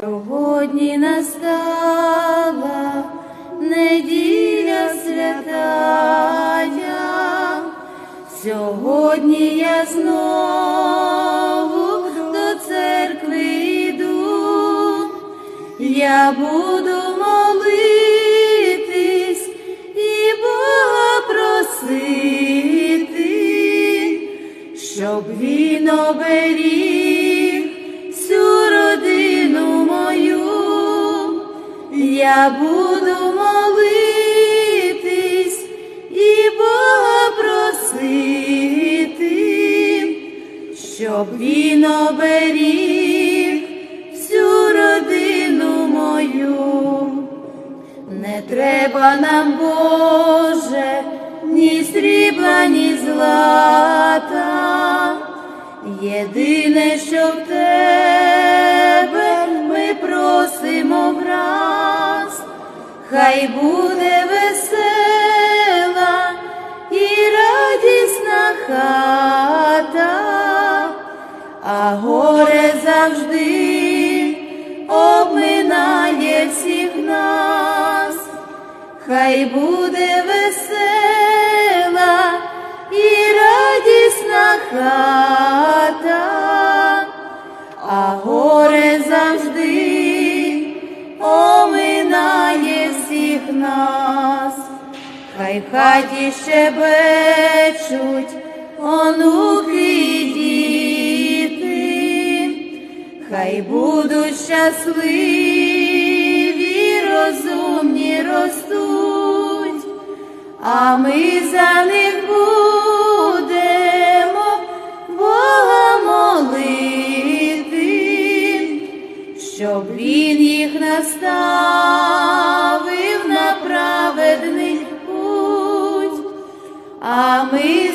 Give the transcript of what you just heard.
Сьогодні настала неділя святая, сьогодні я знову до церкви йду, я буду молитись і Бога просити, щоб він оберіг я буду молитись і Бога просити, щоб він оберіг всю родину мою. Не треба нам, Боже, ні срібла, ні злата. Єдине, що в тебе хай буде весела і радісна хата, а горе завжди обминає всіх нас, хай буде весела хай в хаті щебечуть онуки і діти, хай будуть щасливі, розумні ростуть, а ми за них будемо Бога молити, щоб Він їх наставив на праведний а ми